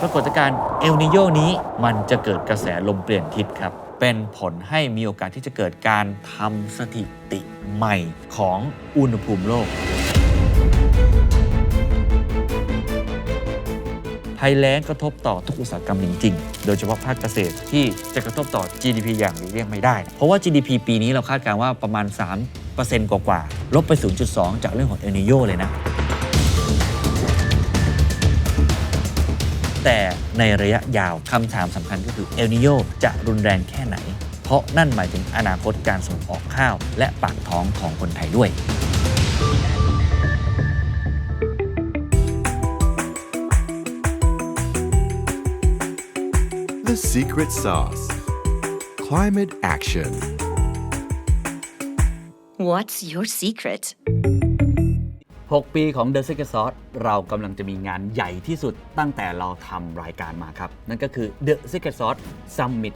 ปรากฏการณ์เอลนิโยนี้มันจะเกิดกระแสลมเปลี่ยนทิศครับ เป็นผลให้มีโอกาสที่จะเกิดการทำสถิติใหม่ของอุณหภูมิโลกภัยแล้งกระทบต่อทุกอุตสาหกรรมจริงๆ โดยเฉพาะภาคเกษตรที่จะกระทบต่อ GDP อย่างหลีกเลี่ยงไม่ได้ เพราะว่า GDP ปีนี้เราคาดการณ์ว่าประมาณ 3%กว่าๆ ลบไป 0.2 จากเรื่องของเอลนิโยเลยนะ แต่ในระยะยาวคำถามสำคัญก็คือเอลนิโยจะรุนแรงแค่ไหน เพราะนั่นหมายถึงอนาคตการส่งออกข้าว และปากท้องของคนไทยด้วย The secret sauce. Climate action. What's your secret? 6 ปีของ The Secret Sauce เรากำลังจะมีงานใหญ่ที่สุดตั้งแต่เราทำรายการมาครับ นั่นก็คือ The Secret Sauce Summit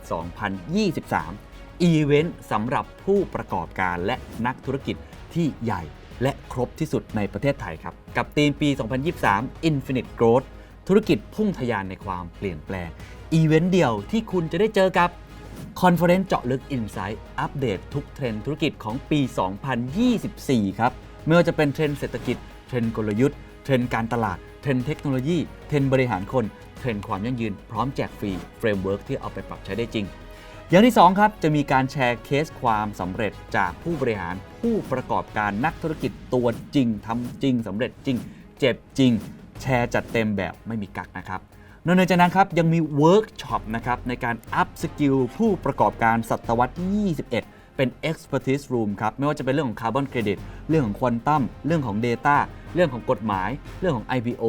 2023 อีเวนต์สำหรับผู้ประกอบการและนักธุรกิจที่ใหญ่และครบที่สุดในประเทศไทยครับ กับธีมปี 2023 Infinite Growth ธุรกิจพุ่งทะยานในความเปลี่ยนแปลง อีเวนต์เดียวที่คุณจะได้เจอกับคอนเฟอเรนซ์เจาะลึก Insight อัปเดตทุกเทรนด์ธุรกิจของปี 2024 ครับ ไม่ว่าจะเป็นเทรนเศรษฐกิจ เทรนกลยุทธ์ เทรนการตลาด เทรนเทคโนโลยี เทรนบริหารคน เทรนความยั่งยืน พร้อมแจกฟรีเฟรมเวิร์กที่เอาไปปรับใช้ได้จริง อย่างที่ 2 ครับ จะมีการแชร์เคสความสำเร็จจากผู้บริหารผู้ประกอบการนักธุรกิจตัวจริงทำจริงสำเร็จจริง เจ็บจริง แชร์จัดเต็มแบบไม่มีกักนะครับนอกจากนั้นครับยังมีเวิร์กช็อปนะครับในการอัพสกิลผู้ประกอบการศตวรรษที่21 เป็น Expertise Room ครับ ไม่ว่าจะเป็นเรื่องของคาร์บอนเครดิตเรื่องของควอนตัมเรื่องของ Data เรื่องของกฎหมาย เรื่องของ IPO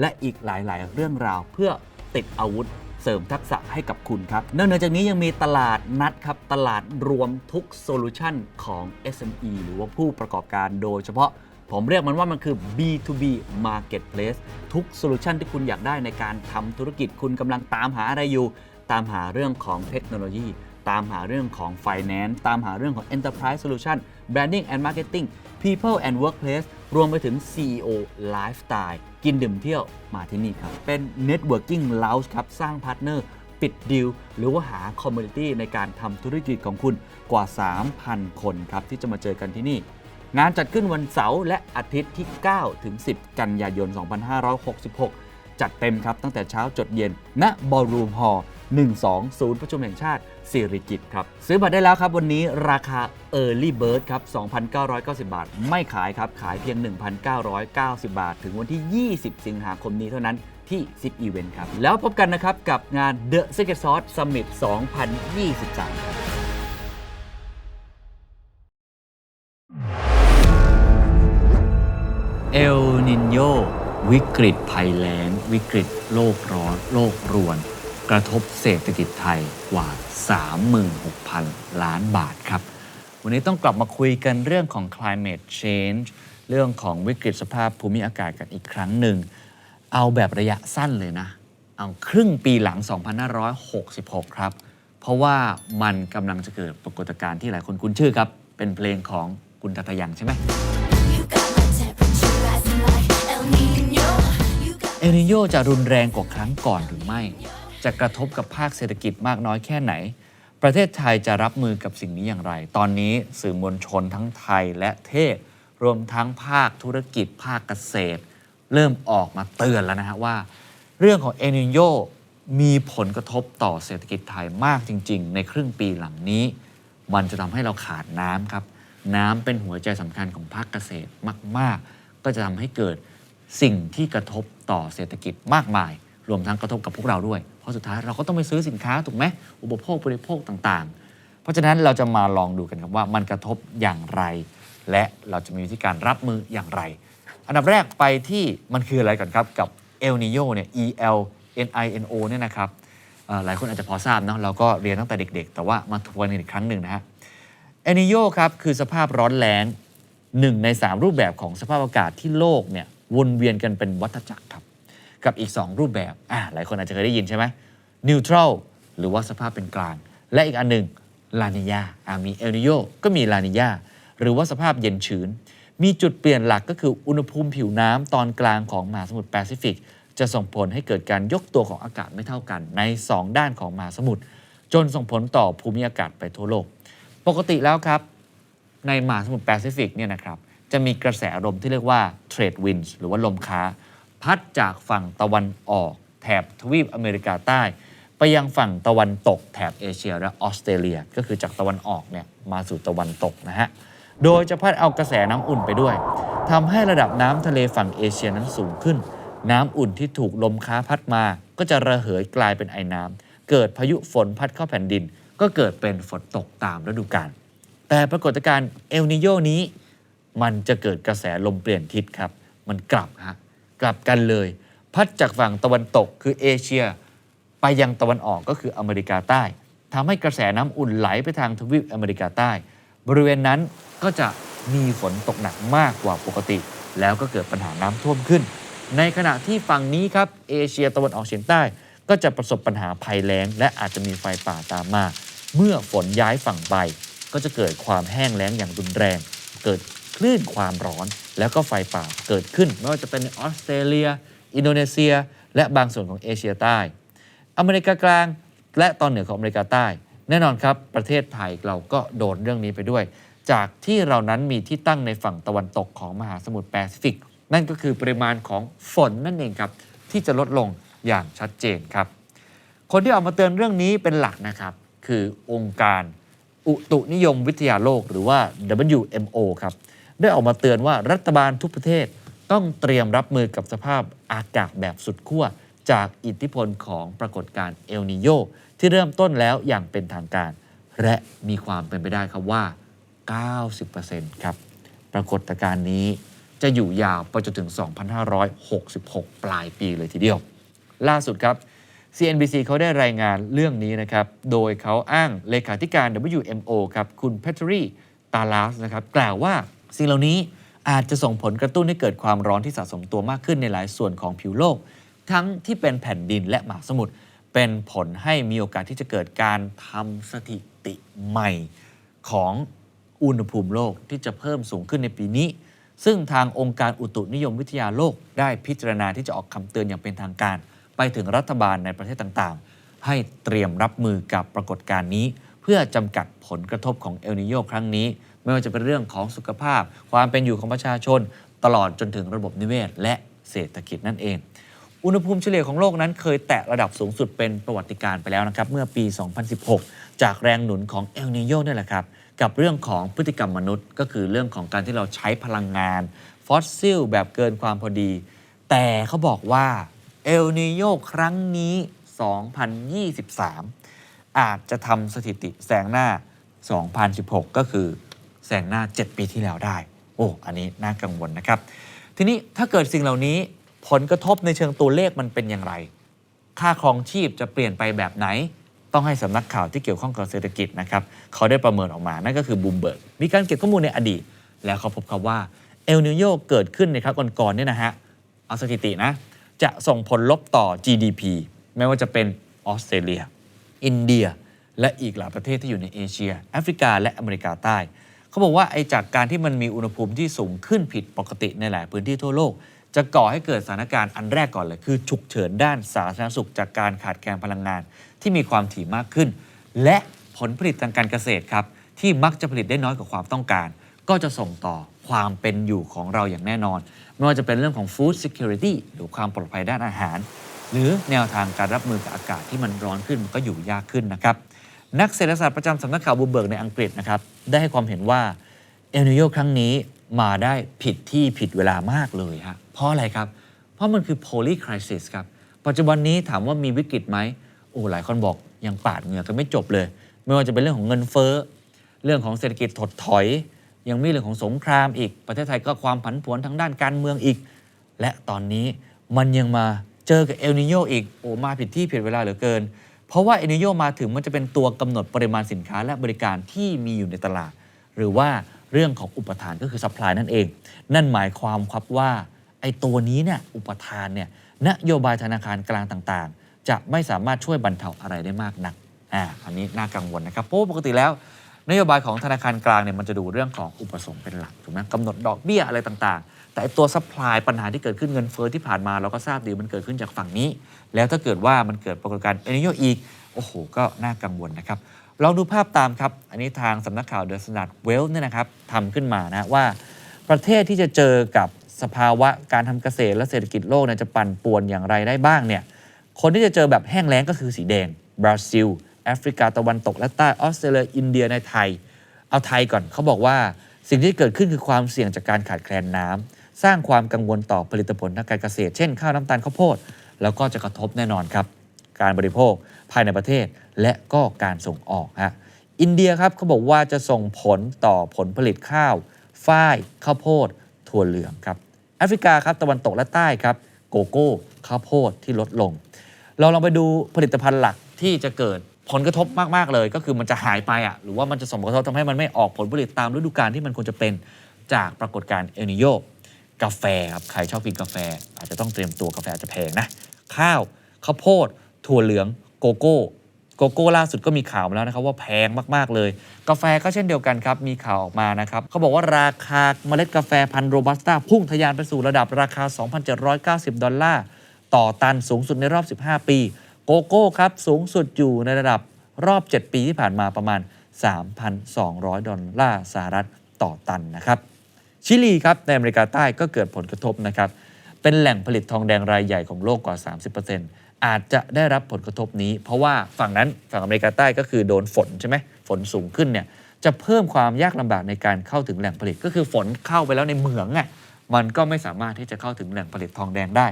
และอีกหลายๆ เรื่องราวเพื่อติดอาวุธเสริมทักษะให้กับคุณครับนอกจากนี้ยังมีตลาดนัดครับ ตลาดรวมทุกโซลูชันของ SME หรือว่าผู้ประกอบการโดยเฉพาะผมเรียกมันว่ามันคือ B2B Marketplace ทุกโซลูชันที่คุณอยากได้ในการทำธุรกิจคุณกำลังตามหาอะไรอยู่ ตามหาเรื่องของเทคโนโลยี ตามหาเรื่องของ Finance ตามหาเรื่องของ Enterprise Solution Branding and Marketing People and Workplace รวมไปถึง CEO Lifestyle กินดื่มเที่ยวมาที่นี่ครับ เป็น Networking Lounge ครับ สร้างพาร์ทเนอร์ปิดดีลหรือว่าหาคอมมูนิตี้ในการทำธุรกิจของคุณกว่า 3,000 คนครับ ที่จะมาเจอกันที่นี่ งานจัดขึ้นวันเสาร์และอาทิตย์ที่ 9 ถึง 10 กันยายน 2566 จัดเต็มครับตั้งแต่เช้าจดเย็นณบอลรูมฮอล์12ศูนย์ประชุมแห่งชาติ สิริกิตครับ ซื้อบัตรได้แล้วครับ วันนี้ราคา Early Bird ครับ 2,990 บาท ไม่ขายครับ ขายเพียง 1,990 บาท ถึงวันที่ 20 สิงหาคมนี้เท่านั้นที่10 Event ครับ แล้วพบกันนะครับ กับงาน The Secret Sauce Summit 2023ครับเอลนินโยวิกฤตภัยแล้ง วิกฤตโลกร้อน โลกรวน กระทบเศรษฐกิจไทยกว่า 36,000 ล้านบาทครับ วันนี้ต้องกลับมาคุยกันเรื่องของ climate change เรื่องของวิกฤตสภาพภูมิอากาศกันอีกครั้งหนึ่ง เอาแบบระยะสั้นเลยนะ เอาครึ่งปีหลัง 2566 ครับ เพราะว่ามันกำลังจะเกิดปรากฏการณ์ที่หลายคนคุ้นชื่อครับ เป็นเพลงของคุณทัตยังใช่ไหม You got my temperature rising like El Nino. You got เอลนิโยจะรุนแรงกว่าครั้งก่อนหรือไม่ จะกระทบกับภาคเศรษฐกิจมากน้อยแค่ไหน ประเทศไทยจะรับมือกับสิ่งนี้อย่างไร ตอนนี้สื่อมวลชนทั้งไทยและเทศ รวมทั้งภาคธุรกิจภาคเกษตร เริ่มออกมาเตือนแล้วนะฮะว่า เรื่องของเอนิโยมีผลกระทบต่อเศรษฐกิจไทยมากจริง ๆ ในครึ่งปีหลังนี้ มันจะทำให้เราขาดน้ำครับ น้ำเป็นหัวใจสำคัญของภาคเกษตรมาก ๆ ก็จะทำให้เกิดสิ่งที่กระทบต่อเศรษฐกิจมากมาย รวมทั้งกระทบกับพวกเราด้วย เพราะสุดท้ายเราก็ต้องไปซื้อสินค้าถูกไหมอุปโภคบริโภคต่างๆ เพราะฉะนั้นเราจะมาลองดูกันครับว่ามันกระทบอย่างไร และเราจะมีวิธีการรับมืออย่างไร อันดับแรกไปที่มันคืออะไรก่อนครับกับเอลนิโยเนี่ย E L N I N O เนี่ยนะครับหลายคนอาจจะพอทราบเนาะเราก็เรียนตั้งแต่เด็กๆ แต่ว่ามาทวนกันอีกครั้งหนึ่งนะฮะเอลนิโยครับคือสภาพร้อนแรงหนึ่งใน 3 รูปแบบของสภาพอากาศที่โลกเนี่ยวนเวียนกันเป็นวัฏจักรครับ กับอีก 2 รูปแบบอ่าหลายคนอาจจะเคยได้ยินใช่ไหมนิวทรัลหรือว่าสภาพเป็นกลาง และอีกอันหนึ่งลานิยาอ่ามีเอลนิโยก็มีลานิยาหรือว่าสภาพเย็นชื้น มีจุดเปลี่ยนหลักก็คืออุณหภูมิผิวน้ำตอนกลางของมหาสมุทรแปซิฟิกจะส่งผลให้เกิดการยกตัวของอากาศไม่เท่ากัน ใน 2 ด้านของมหาสมุทรจนส่งผลต่อภูมิอากาศไปทั่วโลก ปกติแล้วครับ ในมหาสมุทรแปซิฟิกเนี่ยนะครับจะมีกระแสลมที่เรียกว่าเทรดวินส์หรือว่าลมค้า พัดจากฝั่งตะวันออก แถบทวีปอเมริกาใต้ ไปยังฝั่งตะวันตก แถบเอเชียและออสเตรเลีย ก็คือจากตะวันออกเนี่ยมาสู่ตะวันตกนะฮะโดยจะพัดเอากระแสน้ำอุ่นไปด้วยทำให้ระดับน้ำทะเลฝั่งเอเชียนั้นสูงขึ้น น้ำอุ่นที่ถูกลมค้าพัดมา ก็จะระเหยกลายเป็นไอน้ำเกิดพายุฝนพัดเข้าแผ่นดิน ก็เกิดเป็นฝนตกตามฤดูกาลแต่ปรากฏการณ์เอลนิโยนี้ มันจะเกิดกระแสลมเปลี่ยนทิศครับ มันกลับฮะ กลับกันเลย พัดจากฝั่งตะวันตกคือเอเชีย ไปยังตะวันออกก็คืออเมริกาใต้ทำให้กระแสน้ำอุ่นไหลไปทางทวีปอเมริกาใต้ บริเวณนั้นก็จะมีฝนตกหนักมากกว่าปกติ แล้วก็เกิดปัญหาน้ำท่วมขึ้น ในขณะที่ฝั่งนี้ครับเอเชียตะวันออกเฉียงใต้ ก็จะประสบปัญหาภัยแล้ง และอาจจะมีไฟป่าตามมา เมื่อฝนย้ายฝั่งไปก็จะเกิดความแห้งแล้งอย่างรุนแรง เกิด ลื่นความร้อน แล้วก็ไฟป่าเกิดขึ้น ไม่ว่าจะเป็นออสเตรเลีย อินโดนีเซีย และบางส่วนของเอเชียใต้ อเมริกากลาง และตอนเหนือของอเมริกาใต้ แน่นอนครับ ประเทศไทยเราก็โดนเรื่องนี้ไปด้วย จากที่เรานั้นมีที่ตั้งในฝั่งตะวันตกของมหาสมุทรแปซิฟิก นั่นก็คือปริมาณของฝนนั่นเองครับ ที่จะลดลงอย่างชัดเจนครับ คนที่ออกมาเตือนเรื่องนี้เป็นหลักนะครับ คือองค์การอุตุนิยมวิทยาโลกหรือว่า WMO ครับ ได้ออกมาเตือนว่ารัฐบาลทุกประเทศต้องเตรียมรับมือกับสภาพอากาศแบบสุดขั้วจากอิทธิพลของปรากฏการณ์เอลนิโยที่เริ่มต้นแล้วอย่างเป็นทางการ และมีความเป็นไปได้ครับว่า 90%ครับ ปรากฏการณ์นี้จะอยู่ยาวไปจนถึง 2566 ปลายปีเลยทีเดียว ล่าสุดครับ CNBC เขาได้รายงานเรื่องนี้นะครับ โดยเขาอ้างเลขาธิการ WMO ครับ คุณแพทรีตาลาสนะครับ กล่าวว่า สิ่งเหล่านี้อาจจะส่งผลกระตุ้นให้เกิดความร้อนที่สะสมตัวมากขึ้นในหลายส่วนของผิวโลก ทั้งที่เป็นแผ่นดินและมหาสมุทรเป็นผลให้มีโอกาสที่จะเกิดการทำสถิติใหม่ของอุณหภูมิโลกที่จะเพิ่มสูงขึ้นในปีนี้ ซึ่งทางองค์การอุตุนิยมวิทยาโลก ได้พิจารณาที่จะออกคำเตือนอย่างเป็นทางการ ไปถึงรัฐบาลในประเทศต่างๆ ให้เตรียมรับมือกับปรากฏการณ์นี้ เพื่อจำกัดผลกระทบของเอลนิโยครั้งนี้ ไม่ว่าจะเป็นเรื่องของสุขภาพ ความเป็นอยู่ของประชาชน ตลอดจนถึงระบบนิเวศ และเศรษฐกิจนั่นเอง อุณหภูมิเฉลี่ยของโลกนั้นเคยแตะระดับสูงสุดเป็นประวัติการ์ไปแล้วนะครับ เมื่อปี 2016 จากแรงหนุนของเอลนิโยนี่แหละครับ กับเรื่องของพฤติกรรมมนุษย์ ก็คือเรื่องของการที่เราใช้พลังงานฟอสซิลแบบเกินความพอดี แต่เขาบอกว่าเอลนิโยครั้งนี้ 2023 อาจจะทำสถิติแซงหน้า 2016 ก็คือ แซงหน้า 7 ปีที่แล้วได้ โอ้ อันนี้น่ากังวลนะครับ ทีนี้ถ้าเกิดสิ่งเหล่านี้ผลกระทบในเชิงตัวเลขมันเป็นอย่างไร ค่าครองชีพจะเปลี่ยนไปแบบไหน ต้องให้สำนักข่าวที่เกี่ยวข้องกับเศรษฐกิจนะครับเขาได้ประเมินออกมา นั่นก็คือบูมเบิร์กมีการเก็บข้อมูลในอดีต แล้วเขาพบครับว่าเอลนิโยเกิดขึ้นในครั้งก่อนๆเนี่ยนะฮะเอาสถิตินะจะส่งผลลบต่อ GDP ไม่ว่าจะเป็นออสเตรเลีย อินเดีย และอีกหลายประเทศที่อยู่ในเอเชีย แอฟริกาและอเมริกาใต้ เขาบอกว่าไอ้จากการที่มันมีอุณหภูมิที่สูงขึ้นผิดปกติในหลายพื้นที่ทั่วโลก จะก่อให้เกิดสถานการณ์อันแรกก่อนเลย คือฉุกเฉินด้านสาธารณสุข จากการขาดแคลนพลังงาน ที่มีความถี่มากขึ้น และผลผลิตทางการเกษตรครับที่มักจะผลิตได้น้อยกว่าความต้องการ ก็จะส่งต่อความเป็นอยู่ของเราอย่างแน่นอน ไม่ว่าจะเป็นเรื่องของ food security หรือความปลอดภัยด้านอาหาร หรือแนวทางการรับมือกับอากาศที่มันร้อนขึ้นมันก็อยู่ยากขึ้นนะครับ นักเศรษฐศาสตร์ประจำสำนักข่าวบูเบิร์กในอังกฤษนะครับ ได้ให้ความเห็นว่าเอลนิโยครั้งนี้มาได้ผิดที่ผิดเวลามากเลยฮะเพราะอะไรครับ เพราะมันคือ poly crisis ครับ ปัจจุบันนี้ถามว่ามีวิกฤตไหมโอ้หลายคนบอกยังปาดเหงื่อกันไม่จบเลย ไม่ว่าจะเป็นเรื่องของเงินเฟ้อ เรื่องของเศรษฐกิจถดถอย ยังมีเรื่องของสงครามอีก ประเทศไทยก็ความผันผวนทางด้านการเมืองอีก และตอนนี้มันยังมาเจอกับเอลนิโยอีกโอ้มาผิดที่ผิดเวลาเหลือเกิน เพราะว่าเอนิโยมาถึงมันจะเป็นตัวกำหนดปริมาณสินค้าและบริการที่มีอยู่ในตลาด หรือว่าเรื่องของอุปทานก็คือซัพพลายนั่นเอง นั่นหมายความครับว่าไอ้ตัวนี้เนี่ยอุปทานเนี่ยนโยบายธนาคารกลางต่างๆ จะไม่สามารถช่วยบรรเทาอะไรได้มากนักอ่าอันนี้น่ากังวลนะครับเพราะปกติแล้ว นโยบายของธนาคารกลางเนี่ยมันจะดูเรื่องของอุปสงค์เป็นหลักถูกไหมกำหนดดอกเบี้ยอะไรต่างๆ แต่ตัวซัพพลายปัญหาที่เกิดขึ้นเงินเฟ้อที่ผ่านมาเราก็ทราบดีมันเกิดขึ้นจากฝั่งนี้ แล้วถ้าเกิดว่ามันเกิดปรากฏการณ์เอลนิโยอีก โอ้โห ก็น่ากังวลนะครับลองดูภาพตามครับ อันนี้ทางสำนักข่าวเดอะสแตนดาร์ดเวลเนี่ยนะครับทำขึ้นมานะว่าประเทศที่จะเจอกับสภาวะการทำเกษตรและเศรษฐกิจโลกเนี่ยจะปั่นป่วนอย่างไรได้บ้างเนี่ยคนที่จะเจอแบบแห้งแล้งก็คือสีแดงบราซิลแอฟริกาตะวันตกและใต้ออสเตรเลียอินเดียในไทย เอาไทยก่อนเขาบอกว่าสิ่งที่เกิดขึ้นคือความเสี่ยงจากการขาดแคลนน้ำสร้างความกังวลต่อผลิตผลทางการเกษตร เช่นข้าวน้ำตาลข้าวโพด แล้วก็จะกระทบแน่นอนครับ การบริโภคภายในประเทศและก็การส่งออกฮะอินเดียครับเขาบอกว่าจะส่งผลต่อผลผลิตข้าว ฝ้ายข้าวโพดถั่วเหลืองครับแอฟริกาครับตะวันตกและใต้ครับโกโก้ข้าวโพดที่ลดลง เราลองไปดูผลิตภัณฑ์หลักที่จะเกิดผลกระทบมาก ๆ เลย ก็คือมันจะหายไปอะหรือว่ามันจะส่งผลกระทบทำให้มันไม่ออกผลผลิตตามฤดูกาลที่มันควรจะเป็นจากปรากฏการณ์เอลนิโย กาแฟครับใครชอบกินกาแฟ อาจจะต้องเตรียมตัวกาแฟอาจจะแพงนะ ข้าวข้าวโพด ถั่วเหลืองโกโก้โกโก้ล่าสุดก็มีข่าวมาแล้วนะครับว่าแพงมาก ๆ เลย กาแฟก็เช่นเดียวกันครับ มีข่าวออกมานะครับเขาบอกว่าราคาเมล็ดกาแฟพันธุ์โรบัสต้าพุ่งทะยานไปสู่ระดับราคา 2,790 ดอลลาร์ ต่อตันสูงสุดในรอบ 15 ปี โกโก้ครับ สูงสุดอยู่ในระดับรอบ 7 ปีที่ผ่านมาประมาณ 3,200 ดอลลาร์สหรัฐต่อตันนะครับ ชิลีครับในอเมริกาใต้ก็เกิดผลกระทบนะครับเป็นแหล่งผลิตทองแดงรายใหญ่ของโลกกว่า 30%อาจจะได้รับผลกระทบนี้ เพราะว่าฝั่งนั้นฝั่งอเมริกาใต้ก็คือโดนฝนใช่ไหมฝนสูงขึ้นเนี่ยจะเพิ่มความยากลำบากในการเข้าถึงแหล่งผลิตก็คือฝนเข้าไปแล้วในเหมืองอะมันก็ไม่สามารถที่จะเข้าถึงแหล่งผลิตทองแดงได้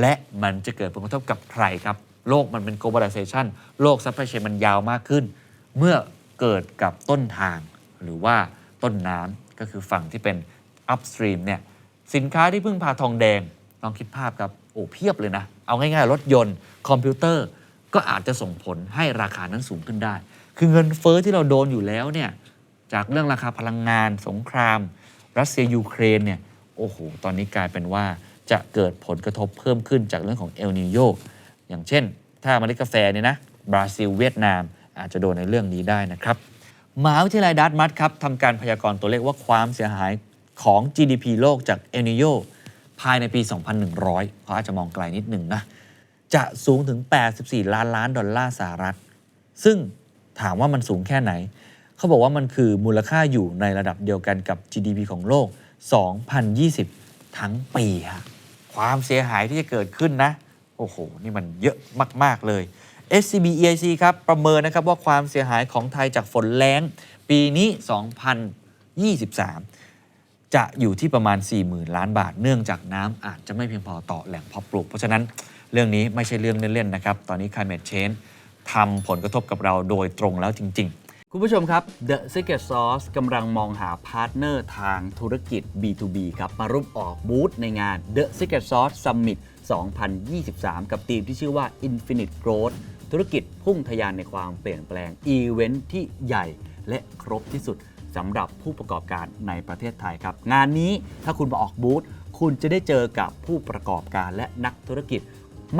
และมันจะเกิดผลกระทบกับใครครับ โลกมันเป็น globalization โลกซัพพลายเชนมันยาวมากขึ้น เมื่อเกิดกับต้นทาง หรือว่าต้นน้ำก็คือฝั่งที่เป็น upstream เนี่ยสินค้าที่พึ่งพาทองแดงลองคิดภาพครับโอ้เพียบเลยนะ เอาง่ายๆ รถยนต์ คอมพิวเตอร์ก็อาจจะส่งผลให้ราคานั้นสูงขึ้นได้ คือเงินเฟอ้อที่เราโดนอยู่แล้วเนี่ยจากเรื่องราคาพลังงาน สงคราม รัสเซียยูเครนเนี่ยโอ้โหตอนนี้กลายเป็นว่าจะเกิดผลกระทบเพิ่มขึ้นจากเรื่องของเอลนิโยอย่างเช่น ถ้าเมล็ดกาแฟเนี่ยนะบราซิลเวียดนาม อาจจะโดนในเรื่องนี้ได้นะครับมหาวิทยาลัยดัตมัดครับทำการพยากรณ์ตัวเลขว่าความเสียหาย ของ GDP โลกจากเอลนิโยภายในปี 2100 เขาอาจจะมองไกลนิดหนึ่งนะ จะสูงถึง 84 ล้านล้านดอลลาร์สหรัฐ ซึ่งถามว่ามันสูงแค่ไหน เขาบอกว่ามันคือมูลค่าอยู่ในระดับเดียวกันกับ GDP ของโลก 2020 ทั้งปีฮะความเสียหายที่จะเกิดขึ้นนะ โอ้โห นี่มันเยอะมาก ๆ เลย SCB EIC ครับ ประเมินนะครับว่าความเสียหายของไทยจากฝนแล้ง ปีนี้ 2023 จะอยู่ที่ประมาณ 40,000 ล้านบาท เนื่องจากน้ำอาจจะไม่เพียงพอต่อแหล่งเพาะปลูก เพราะฉะนั้นเรื่องนี้ไม่ใช่เรื่องเล่น ๆ นะครับ ตอนนี้ climate change ทำผลกระทบกับเราโดยตรงแล้วจริง ๆ คุณผู้ชมครับ The Secret Sauce กำลังมองหาพาร์ทเนอร์ทางธุรกิจ B2B ครับ มาร่วมออกบูธในงาน The Secret Sauce Summit 2023 กับทีมที่ชื่อว่า Infinite Growth ธุรกิจพุ่งทะยานในความเปลี่ยนแปลงอีเวนท์ที่ใหญ่และครบที่สุด สำหรับผู้ประกอบการในประเทศไทยครับ งานนี้ถ้าคุณมาออกบูธคุณจะได้เจอกับผู้ประกอบการและนักธุรกิจ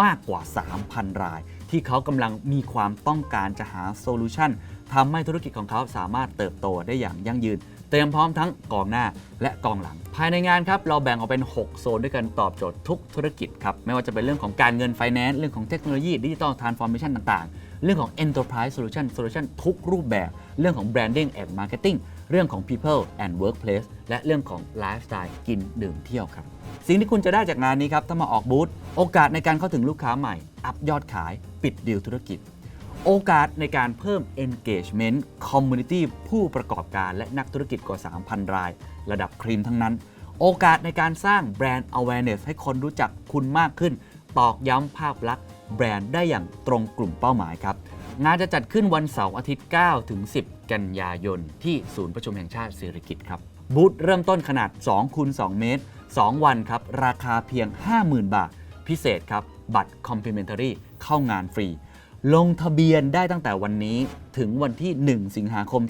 มากกว่า 3,000 ราย ที่เขากำลังมีความต้องการจะหาโซลูชันทำให้ธุรกิจของเขาสามารถเติบโตได้อย่างยั่งยืน เตรียมพร้อมทั้งกองหน้าและกองหลัง ภายในงานครับ เราแบ่งออกเป็น 6 โซนด้วยกันตอบโจทย์ทุกธุรกิจครับ ไม่ว่าจะเป็นเรื่องของการเงินไฟแนนซ์เรื่องของเทคโนโลยีดิจิ t a ลทรานส์ฟอร์เมชันต่างๆ เรื่องของ Enterprise Solution Solution ทุกรูปแบบ เรื่องของ Branding and Marketing เรื่องของ People and Workplace และเรื่องของ Lifestyle กินดื่มเที่ยวครับ สิ่งที่คุณจะได้จากงานนี้ครับ ถ้ามาออกบูธโอกาสในการเข้าถึงลูกค้าใหม่ อัพยอดขาย ปิดดีลธุรกิจ โอกาสในการเพิ่ม engagement community ผู้ประกอบการและนักธุรกิจกว่า 3,000 ราย ระดับครีมทั้งนั้น โอกาสในการสร้างแบรนด์ awareness ให้คนรู้จักคุณมากขึ้น ตอกย้ำภาพลักษณ์แบรนด์ได้อย่างตรงกลุ่มเป้าหมายครับ งานจะจัดขึ้นวันเสาร์อาทิตย์ 9 ถึง 10 กันยายน ที่ศูนย์ประชุมแห่งชาติสิริกิติ์ครับ บูธเริ่มต้นขนาด2คูณ2เมตร 2 วันครับ ราคาเพียง 50,000 บาท พิเศษครับ บัตร complimentary เข้างานฟรี ลงทะเบียนได้ตั้งแต่วันนี้ถึงวันที่ 1 สิงหาคม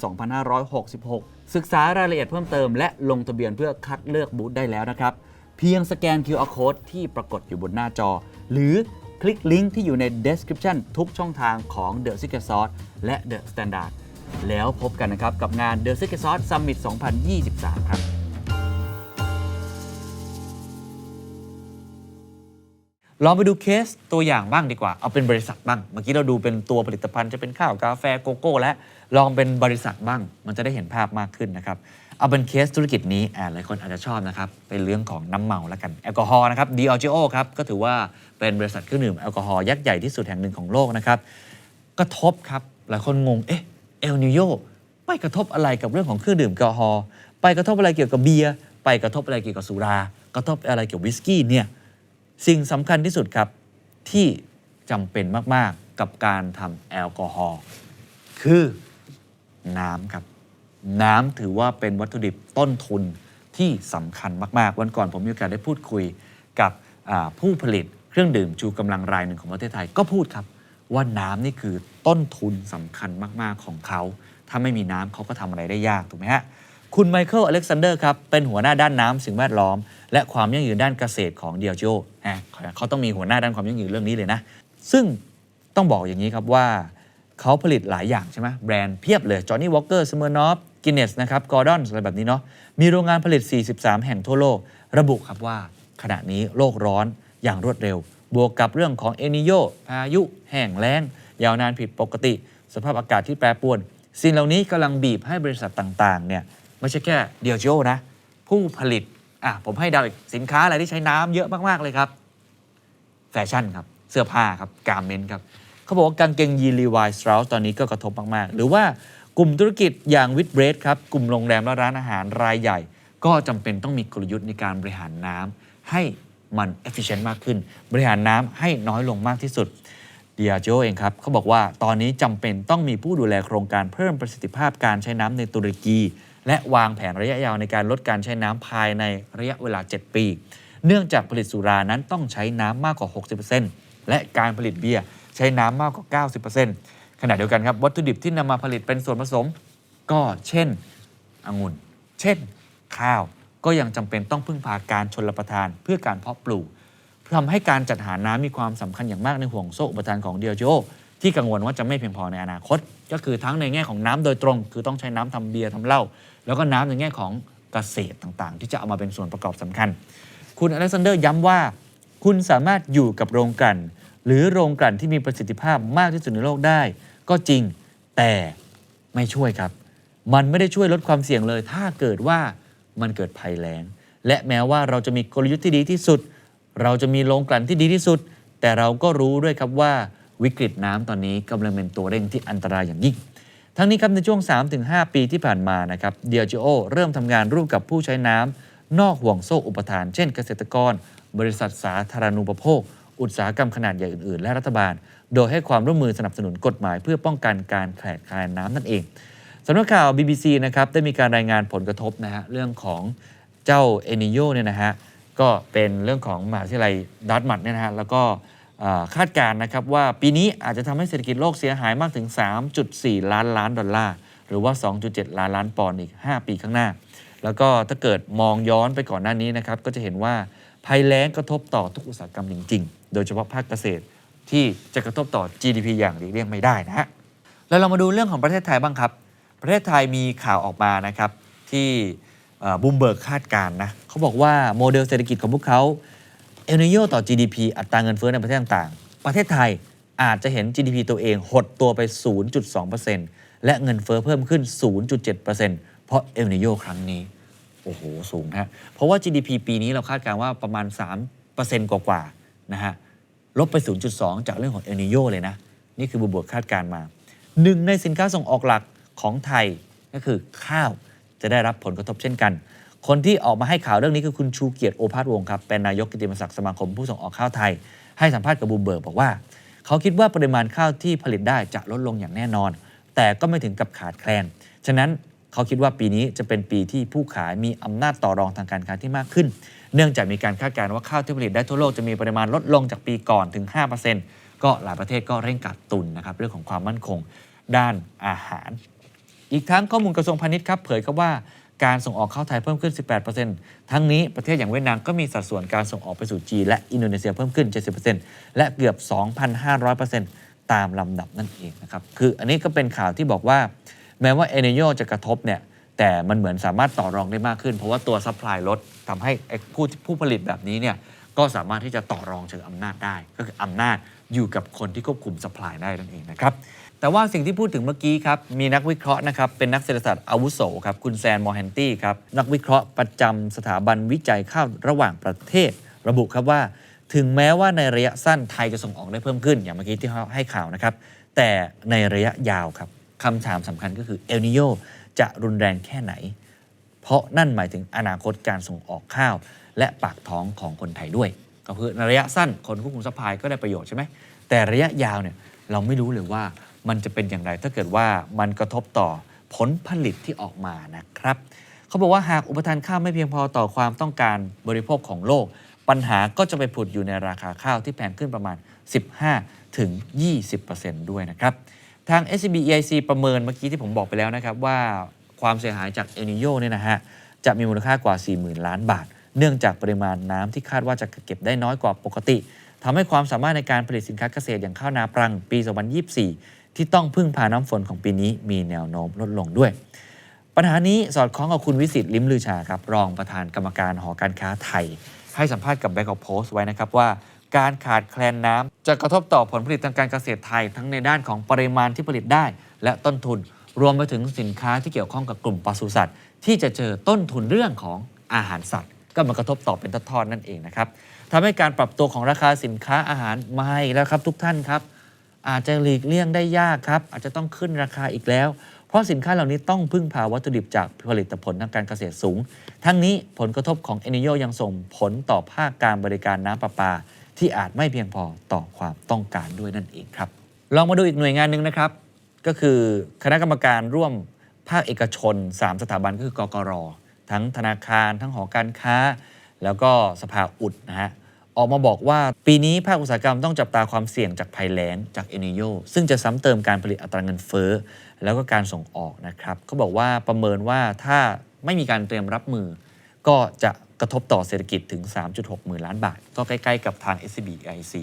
2566 ศึกษารายละเอียดเพิ่มเติมและลงทะเบียนเพื่อคัดเลือกบูธได้แล้วนะครับ เพียงสแกน QR code ที่ปรากฏอยู่บนหน้าจอ หรือ คลิกลิงก์ที่อยู่ใน description ทุกช่องทางของ The Secret Sauce และ The Standard แล้วพบกันนะครับ กับงาน The Secret Sauce Summit 2023 ครับ ลองไปดูเคสตัวอย่างบ้างดีกว่า เอาเป็นบริษัทบ้าง เมื่อกี้เราดูเป็นตัวผลิตภัณฑ์จะเป็นข้าวกาแฟโกโก้ และลองเป็นบริษัทบ้าง มันจะได้เห็นภาพมากขึ้นนะครับ เอาเป็นเคสธุรกิจนี้อ่าหลายคนอาจจะชอบนะครับ เป็นเรื่องของน้ำเมาแล้วกัน แอลกอฮอล์นะครับ Diageo ครับ ก็ถือว่าเป็นบริษัทเครื่องดื่มแอลกอฮอล์ยักษ์ใหญ่ที่สุดแห่งหนึ่งของโลกนะครับกระทบครับ หลายคนงง เอ๊ะเอลนิโยไปกระทบอะไรกับเรื่องของเครื่องดื่มแอลกอฮอล์ไปกระทบอะไรเกี่ยวกับเบียร์ไปกระทบอะไรเกี่ยวกับสุรากระทบอะไรเกี่ยวกับวิสกี้เนี่ยสิ่งสำคัญที่สุดครับที่จำเป็นมาก ๆ กับการทำแอลกอฮอล์คือน้ำครับ น้ำถือว่าเป็นวัตถุดิบต้นทุนที่สำคัญมาก ๆ วันก่อนผมมีโอกาสได้พูดคุยกับผู้ผลิตเครื่องดื่มชูกำลังรายหนึ่งของประเทศไทยก็พูดครับว่าน้ำนี่คือต้นทุนสำคัญมาก ๆ ของเขา ถ้าไม่มีน้ำเขาก็ทำอะไรได้ยากถูกไหมฮะ คุณไมเคิลอเล็กซานเดอร์ครับ เป็นหัวหน้าด้านน้ำสิ่งแวดล้อม และความยั่งยืนด้านเกษตรของเดียโจเขาต้องมีหัวหน้าด้านความยั่งยืนเรื่องนี้เลยนะ ซึ่งต้องบอกอย่างนี้ครับว่าเขาผลิตหลายอย่างใช่ไหมแบรนด์เพียบเลยจอห์นนี่วอ k เกอร์สเมอร์นอฟ กินเนสนะครับกอร์ดอนอะไรแบบนี้เนาะมีโรงงานผลิต 43 แห่งทั่วโลก ระบุครับว่าขณะนี้โลกร้อนอย่างรวดเร็ว บวกกับเรื่องของเอนิโยพายุ แห้งแล้ง ยาวนานผิดปกติ สภาพอากาศที่แปรปรวน สิ่งเหล่านี้กำลังบีบให้บริษัทต่างๆเนี่ยไม่ใช่แค่เดียโจนะ ผู้ผลิตอะผมให้ดาวอีกสินค้าอะไรที่ใช้น้ำเยอะมากๆเลยครับ แฟชั่นครับเสื้อผ้าครับการเมนต์ครับเขาบอกว่ากางเกงยีนรีวายสตร u สตอนนี้ก็กระทบมากๆ หรือว่า กลุ่มธุรกิจอย่างวิดเบรดครับกลุ่มโรงแรมและร้านอาหารรายใหญ่ ก็จำเป็นต้องมีกลยุทธ์ในการบริหารน้ำให้มัน efficient มากขึ้น บริหารน้ำให้น้อยลงมากที่สุดเดียโจเองครับเขาบอกว่าตอนนี้จำเป็นต้องมีผู้ดูแลโครงการเพิ่มประสิทธิภาพการใช้น้ำในตุรกี และวางแผนระยะยาวในการลดการใช้น้ำภายในระยะเวลา 7 ปี เนื่องจากผลิตสุรานั้นต้องใช้น้ำมากกว่า 60%และการผลิตเบียร์ใช้น้ำมากกว่า 90% ขณะเดียวกันครับวัตถุดิบที่นำมาผลิตเป็นส่วนผสม ก็เช่นองุ่น เช่น ข้าวก็ยังจำเป็นต้องพึ่งพาการชนรับประทานเพื่อการเพาะปลูกทำให้การจัดหาน้ำมีความสำคัญอย่างมากในห่วงโซ่อุปทานของเดียโจที่กังวลว่าจะไม่เพียงพอในอนาคต ก็คือทั้งในแง่ของน้ำโดยตรง คือต้องใช้น้ำทำเบียร์ทำเหล้าแล้วก็น้ำในแง่ของเกษตรต่างๆ ที่จะเอามาเป็นส่วนประกอบสำคัญ คุณอเล็กซานเดอร์ย้ำว่า คุณสามารถอยู่กับโรงกลั่น หรือโรงกลั่นที่มีประสิทธิภาพมากที่สุดในโลกได้ ก็จริงแต่ไม่ช่วยครับ มันไม่ได้ช่วยลดความเสี่ยงเลย ถ้าเกิดว่ามันเกิดภัยแล้ง และแม้ว่าเราจะมีกลยุทธ์ที่ดีที่สุด เราจะมีโรงกลั่นที่ดีที่สุด แต่เราก็รู้ด้วยครับว่าวิกฤตน้ำตอนนี้กำลังเป็นตัวเร่งที่อันตรายอย่างยิ่ง ทั้งนี้ครับในช่วง 3-5 ปีที่ผ่านมานะครับเดียจิโอเริ่มทำงานร่วมกับผู้ใช้น้ำนอกห่วงโซ่อุปทาน เช่น เกษตรกร บริษัทสาธารณูปโภค อุตสาหกรรมขนาดใหญ่อื่นๆ และรัฐบาล โดยให้ความร่วมมือสนับสนุนกฎหมาย เพื่อป้องกันการแขาดแคลนน้ำนั่นเองสำนักข่าว BBC นะครับได้มีการรายงานผลกระทบนะฮะเรื่องของเจ้าเอนิโยเนี่ยนะฮะก็เป็นเรื่องของมหาวิทยาลัยดัตมัดเนี่ยนะฮะแล้วก็คาดการณ์นะครับว่าปีนี้อาจจะทำให้เศรษฐกิจโลกเสียหายมากถึง 3.4 ล้านล้านดอลลาร์หรือว่า 2.7 ล้านล้านปอนด์อีก 5 ปีข้างหน้า แล้วก็ถ้าเกิดมองย้อนไปก่อนหน้านี้นะครับก็จะเห็นว่าภัยแล้งกระทบต่อทุกอุตสาหกรรมจริง ๆ โดยเฉพาะภาคเกษตร ที่จะกระทบต่อ GDP อย่างหลีกเลี่ยงไม่ได้นะฮะแล้วเรามาดูเรื่องของประเทศไทยบ้างครับ ประเทศไทยมีข่าวออกมานะครับที่บูมเบิร์กคาดการณ์นะเขาบอกว่าโมเดลเศรษฐกิจของพวกเขาเอลนิโยต่อ GDP อัตราเงินเฟ้อในประเทศต่างๆ ประเทศไทยอาจจะเห็น GDP ตัวเองหดตัวไป 0.2%และเงินเฟ้อเพิ่มขึ้น 0.7%เพราะเอลนิโยครั้งนี้ โอ้โห สูงฮะ เพราะว่า GDP ปีนี้เราคาดการณ์ว่าประมาณ 3%กว่าๆนะฮะ ลบไป 0.2 จากเรื่องของเอลนิโยเลยนะ นี่คือบุบวกคาดการมาหนึ่งในสินค้าส่งออกหลักของไทยก็คือข้าวจะได้รับผลกระทบเช่นกัน คนที่ออกมาให้ข่าวเรื่องนี้คือคุณชูเกียรติโอภาสวงศ์ครับ เป็นนายกกิตติมศักดิ์สมาคมผู้ส่งออกข้าวไทย ให้สัมภาษณ์กับบูมเบิร์กบอกว่า เขาคิดว่าปริมาณข้าวที่ผลิตได้จะลดลงอย่างแน่นอน แต่ก็ไม่ถึงกับขาดแคลน ฉะนั้นเขาคิดว่าปีนี้จะเป็นปีที่ผู้ขายมีอำนาจต่อรองทางการค้าที่มากขึ้น เนื่องจากมีการคาดการณ์ว่าข้าวที่ผลิตได้ทั่วโลกจะมีปริมาณลดลงจากปีก่อนถึง 5%ก็หลายประเทศก็เร่งกักตุนนะครับเรื่องของความมั่นคงด้านอาหาร อีกทั้งข้อมูลกระทรวงพาณิชย์ครับเผยครับว่าการส่งออกข้าวไทยเพิ่มขึ้น 18%ทั้งนี้ประเทศอย่างเวียดนามก็มีสัดส่วนการส่งออกไปสู่จีนและอินโดนีเซียเพิ่มขึ้น 70%และเกือบ 2,500%ตามลำดับนั่นเองนะครับ คืออันนี้ก็เป็นข่าวที่บอกว่า แม้ว่าเอเนโยจะกระทบเนี่ย แต่มันเหมือนสามารถต่อรองได้มากขึ้น เพราะว่าตัวซัพพลายลดทำให้ผู้ผู้ผลิตแบบนี้เนี่ยก็สามารถที่จะต่อรองเชิงอำนาจได้ ก็คืออำนาจอยู่กับคนที่ควบคุมสป라이ได้นั่นเองนะครับแต่ว่าสิ่งที่พูดถึงเมื่อกี้ครับ มีนักวิเคราะห์นะครับ เป็นนักเศรษฐศาสตร์อาวุโสครับ คุณแซนมอร์แฮนตี้ครับ นักวิเคราะห์ประจำสถาบันวิจัยข้าวระหว่างประเทศ ระบุครับว่า ถึงแม้ว่าในระยะสั้นไทยจะส่งออกได้เพิ่มขึ้น อย่างเมื่อกี้ที่เขาให้ข่าวนะครับ แต่ในระยะยาวครับคำถามสำคัญก็คือเอลนิโย จะรุนแรงแค่ไหน เพราะนั่นหมายถึงอนาคตการส่งออกข้าว และปากท้องของคนไทยด้วย ก็คือในระยะสั้นคนควบคุมซัพพายก็ได้ประโยชน์ใช่ไหมแต่ระยะยาวเนี่ยเราไม่รู้เลยว่ามันจะเป็นอย่างไรถ้าเกิดว่ามันกระทบต่อผลผลิตที่ออกมานะครับเขาบอกว่าหากอุปทานข้าวไม่เพียงพอต่อความต้องการบริโภคของโลก ปัญหาก็จะไปผุดอยู่ในราคาข้าวที่แพงขึ้นประมาณ 15ถึง20%ด้วยนะครับ ทาง SCB EIC ประเมินเมื่อกี้ที่ผมบอกไปแล้วนะครับว่าความเสียหายจากเอลนิโยเนี่ยนะฮะจะมีมูลค่ากว่า 40,000 ล้านบาท เนื่องจากปริมาณน้ำที่คาดว่าจะเก็บได้น้อยกว่าปกติทำให้ความสามารถในการผลิตสินค้าเกษตรอย่างข้าวนาปรังปี 2024 ที่ต้องพึ่งพาน้ำฝนของปีนี้มีแนวโน้มลดลงด้วย ปัญหานี้สอดคล้องกับคุณวิสิตลิมลือชาครับรองประธานกรรมการหอการค้าไทย ให้สัมภาษณ์กับแบงก์ออฟโพสไว้นะครับว่า การขาดแคลนน้ำจะกระทบต่อผลผลิตทางการเกษตรไทย ทั้งในด้านของปริมาณที่ผลิตได้ และต้นทุน รวมไปถึงสินค้าที่เกี่ยวข้องกับกลุ่มปศุสัตว์ ที่จะเจอต้นทุนเรื่องของอาหารสัตว์ ก็มากระทบต่อเป็นทอดนั่นเองนะครับทำให้การปรับตัวของราคาสินค้าอาหารมาอีกแล้วครับทุกท่านครับ อาจจะหลีกเลี่ยงได้ยากครับ อาจจะต้องขึ้นราคาอีกแล้ว เพราะสินค้าเหล่านี้ต้องพึ่งพาวัตถุดิบจากผลิตผลทางการเกษตรสูง ทั้งนี้ผลกระทบของเอนิโยยังส่งผลต่อภาคการบริการน้ำประปา ที่อาจไม่เพียงพอต่อความต้องการด้วยนั่นเองครับ ลองมาดูอีกหน่วยงานหนึ่งนะครับ ก็คือคณะกรรมการร่วมภาคเอกชน 3 สถาบันก็คือกกร ทั้งธนาคาร ทั้งหอการค้า แล้วก็สภาอุดนะฮะออกมาบอกว่าปีนี้ภาคอุตสาหกรรมต้องจับตาความเสี่ยงจากภัยแล้งจากเอนิโยซึ่งจะซ้ำเติมการผลิตอัตราเงินเฟ้อ แล้วก็การส่งออกนะครับเขาบอกว่าประเมินว่าถ้าไม่มีการเตรียมรับมือ ก็จะกระทบต่อเศรษฐกิจถึง 3.6 หมื่นล้านบาท ก็ใกล้ๆกับทาง SCB IC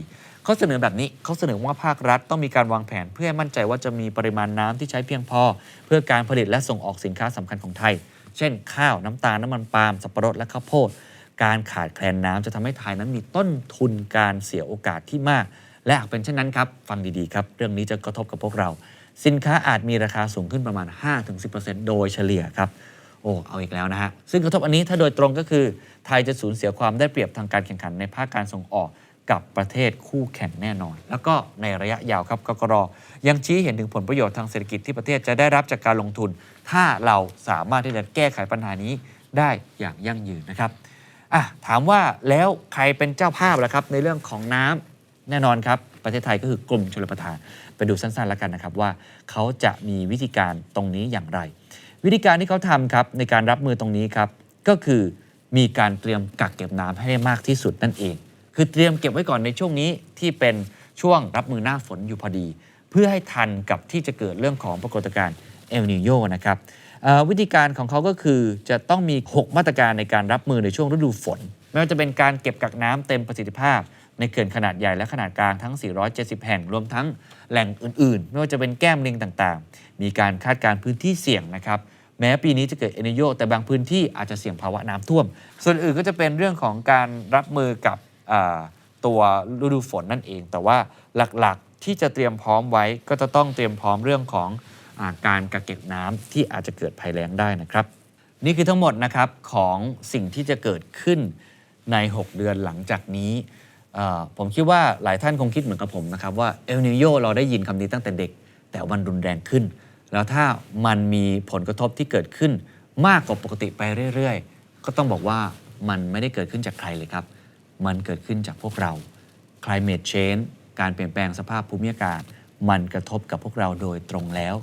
เขาเสนอแบบนี้เขาเสนอว่าภาครัฐต้องมีการวางแผน เพื่อให้มั่นใจว่าจะมีปริมาณน้ำที่ใช้เพียงพอ เพื่อการผลิตและส่งออกสินค้าสำคัญของไทย เช่น ข้าวน้ำตาลน้ำมันปาล์มสับปะรดและข้าวโพด การขาดแคลนน้ำจะทำให้ไทยนั้นมีต้นทุนการเสียโอกาสที่มาก และหากเป็นเช่นนั้นครับฟังดีๆครับ เรื่องนี้จะกระทบกับพวกเรา สินค้าอาจมีราคาสูงขึ้นประมาณ 5-10%โดยเฉลี่ยครับ โอ้เอาอีกแล้วนะฮะ ซึ่งกระทบอันนี้ถ้าโดยตรงก็คือ ไทยจะสูญเสียความได้เปรียบทางการแข่งขันในภาคการส่งออกกับประเทศคู่แข่งแน่นอน แล้วก็ในระยะยาวครับกกรยังชี้เห็นถึงผลประโยชน์ทางเศรษฐกิจที่ประเทศจะได้รับจากการลงทุน ถ้าเราสามารถที่จะแก้ไขปัญหานี้ได้อย่างยั่งยืนนะครับอะถามว่าแล้วใครเป็นเจ้าภาพล่ะครับในเรื่องของน้ำแน่นอนครับ ประเทศไทยก็คือกรมชลประทาน ไปดูสั้นๆแล้วกันนะครับว่า เขาจะมีวิธีการตรงนี้อย่างไร วิธีการที่เขาทำครับในการรับมือตรงนี้ครับ ก็คือมีการเตรียมกักเก็บน้ำให้ได้มากที่สุดนั่นเอง คือเตรียมเก็บไว้ก่อนในช่วงนี้ที่เป็นช่วงรับมือหน้าฝนอยู่พอดี เพื่อให้ทันกับที่จะเกิดเรื่องของปรากฏการณ์เอลนิโยนะครับวิธีการของเขาก็คือจะต้องมี 6 มาตรการในการรับมือในช่วงฤดูฝน ไม่ว่าจะเป็นการเก็บกักน้ำเต็มประสิทธิภาพ ในเขื่อนขนาดใหญ่และขนาดกลางทั้ง 470 แห่งรวมทั้งแหล่งอื่นๆ ไม่ว่าจะเป็นแก้มลิงต่างๆ มีการคาดการพื้นที่เสี่ยงนะครับ แม้ปีนี้จะเกิดเอเนโยแต่บางพื้นที่อาจจะเสี่ยงภาวะน้ำท่วม ส่วนอื่นก็จะเป็นเรื่องของการรับมือกับตัวฤดูฝนนั่นเอง แต่ว่าหลักๆที่จะเตรียมพร้อมไว้ก็จะต้องเตรียมพร้อมเรื่องของอาการกักเก็บน้ำที่อาจจะเกิดภัยแล้งได้นะครับ นี่คือทั้งหมดนะครับของสิ่งที่จะเกิดขึ้นใน 6 เดือนหลังจากนี้ผมคิดว่าหลายท่านคงคิดเหมือนกับผมนะครับว่าเอลนิโยเราได้ยินคำนี้ตั้งแต่เด็ก แต่มันรุนแรงขึ้น แล้วถ้ามันมีผลกระทบที่เกิดขึ้นมากกว่าปกติไปเรื่อยๆ ก็ต้องบอกว่ามันไม่ได้เกิดขึ้นจากใครเลยครับ มันเกิดขึ้นจากพวกเรา climate change การเปลี่ยนแปลงสภาพภูมิอากาศ มันกระทบกับพวกเราโดยตรงแล้ว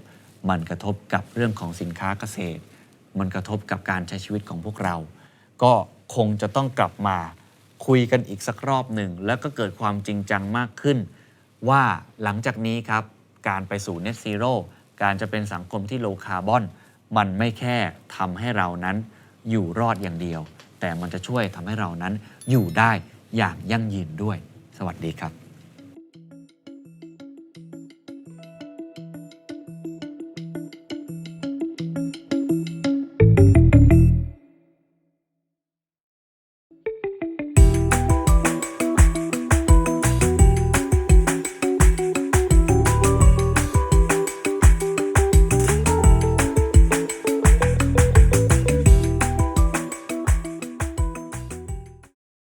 มันกระทบกับเรื่องของสินค้าเกษตร มันกระทบกับการใช้ชีวิตของพวกเรา ก็คงจะต้องกลับมาคุยกันอีกสักรอบหนึ่ง แล้วก็เกิดความจริงจังมากขึ้น ว่าหลังจากนี้ครับ การไปสู่ Net Zero การจะเป็นสังคมที่โลคาร์บอน มันไม่แค่ทำให้เรานั้นอยู่รอดอย่างเดียว แต่มันจะช่วยทำให้เรานั้นอยู่ได้อย่างยั่งยืนด้วย สวัสดีครับ